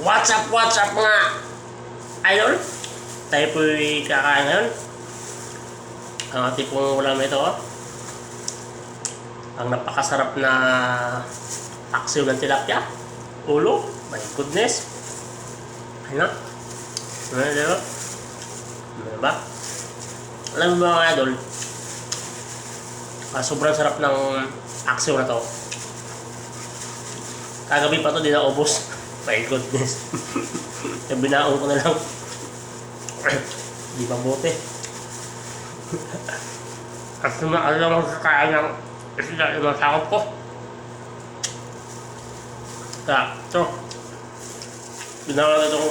What's up, what's up mga idol? Tayo po'y kakain ngayon. Ang ating pong ulam ito, oh. Ang napakasarap na paksiw ng tilapia. Ulo. My goodness. Ano? Ano dito? Ano ba? Alam mo ba mga idol? Ah, sobrang sarap ng paksiw na to. Kagabi pa to, di na ubos. My goodness. Kaya binaon ko na lang. Di mabuti. At naman, alam mo sa kaya ng isda yung masakot ko. Kaya, ito. Binaon na itong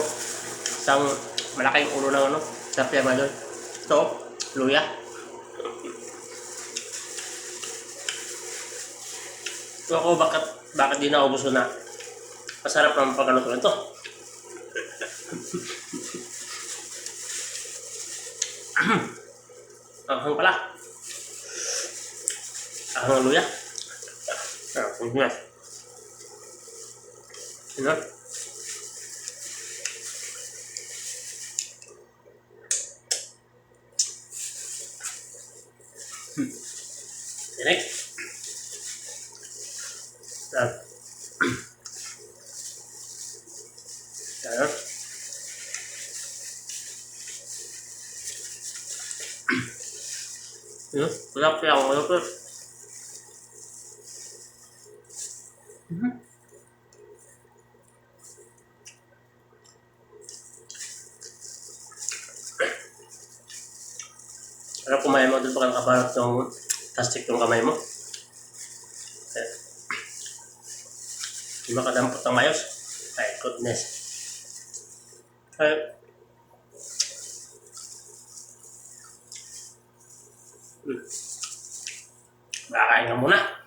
isang malaking ulo ng ano. Tapia ba doon? Ito, luya. Ito ako, bakit, bakit di naubos ko na? Masarap naman pagkaluto nito. Anghang pala. Anghang ang luya. Ah, kung nga. Ano? Hmm. Direk. Ano? Ano? Wala pa ako. Wala pa. Mhm. Ano kumain mo doon pa kang kabarat ng plastic yung kamay mo? Hindi makadampot ng mayos. My goodness. Ay. Hmm. Kakain ka muna.